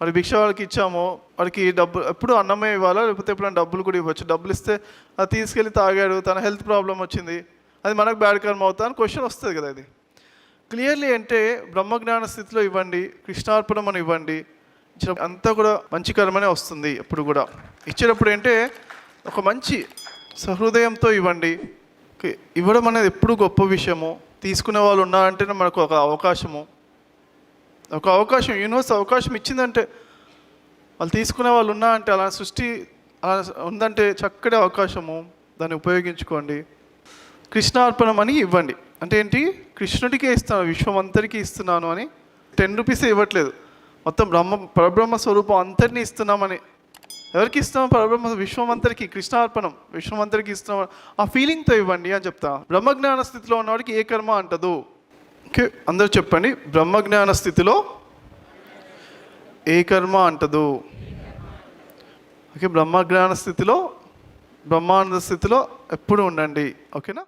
మరి భిక్ష వాళ్ళకి ఇచ్చాము వాడికి డబ్బు ఎప్పుడు అన్నమే ఇవ్వాలా? లేకపోతే ఎప్పుడైనా డబ్బులు కూడా ఇవ్వచ్చు. డబ్బులు ఇస్తే అది తీసుకెళ్ళి తాగాడు తన హెల్త్ ప్రాబ్లం వచ్చింది అది మనకు బ్యాడ్ కర్మ అవుతా అని క్వశ్చన్ వస్తుంది కదా ఇది. క్లియర్లీ అంటే బ్రహ్మజ్ఞాన స్థితిలో ఇవ్వండి కృష్ణార్పణం అని ఇవ్వండి అంతా కూడా మంచి కర్మనే వస్తుంది ఎప్పుడు కూడా. ఇచ్చేటప్పుడు అంటే ఒక మంచి సహృదయంతో ఇవ్వండి. ఇవ్వడం అనేది ఎప్పుడు గొప్ప విషయము. తీసుకునే వాళ్ళు ఉన్నారంటేనే మనకు ఒక అవకాశము. ఒక అవకాశం యూనివర్స్ అవకాశం ఇచ్చిందంటే వాళ్ళు తీసుకునే వాళ్ళు ఉన్నా అంటే అలా సృష్టి అలా ఉందంటే చక్కటి అవకాశము దాన్ని ఉపయోగించుకోండి. కృష్ణార్పణం అని ఇవ్వండి. అంటే ఏంటి? కృష్ణుడికే ఇస్తున్నాను విశ్వం ఇస్తున్నాను అని. టెన్ రూపీసే ఇవ్వట్లేదు. మొత్తం బ్రహ్మ పరబ్రహ్మ స్వరూపం అంతటిని ఇస్తున్నామని. ఎవరికి ఇస్తున్నాం? పరబ్రహ్మ విశ్వమంతరికి కృష్ణార్పణం విశ్వం అంతరికి ఇస్తున్నాం ఆ ఫీలింగ్తో ఇవ్వండి అని చెప్తా. బ్రహ్మజ్ఞాన స్థితిలో ఉన్నవాడికి ఏ కర్మ అంటదు? ఓకే అందరూ చెప్పండి. బ్రహ్మజ్ఞాన స్థితిలో ఏ కర్మ అంటదు? ఓకే బ్రహ్మజ్ఞాన స్థితిలో బ్రహ్మానంద స్థితిలో ఎప్పుడు ఉండండి. ఓకేనా?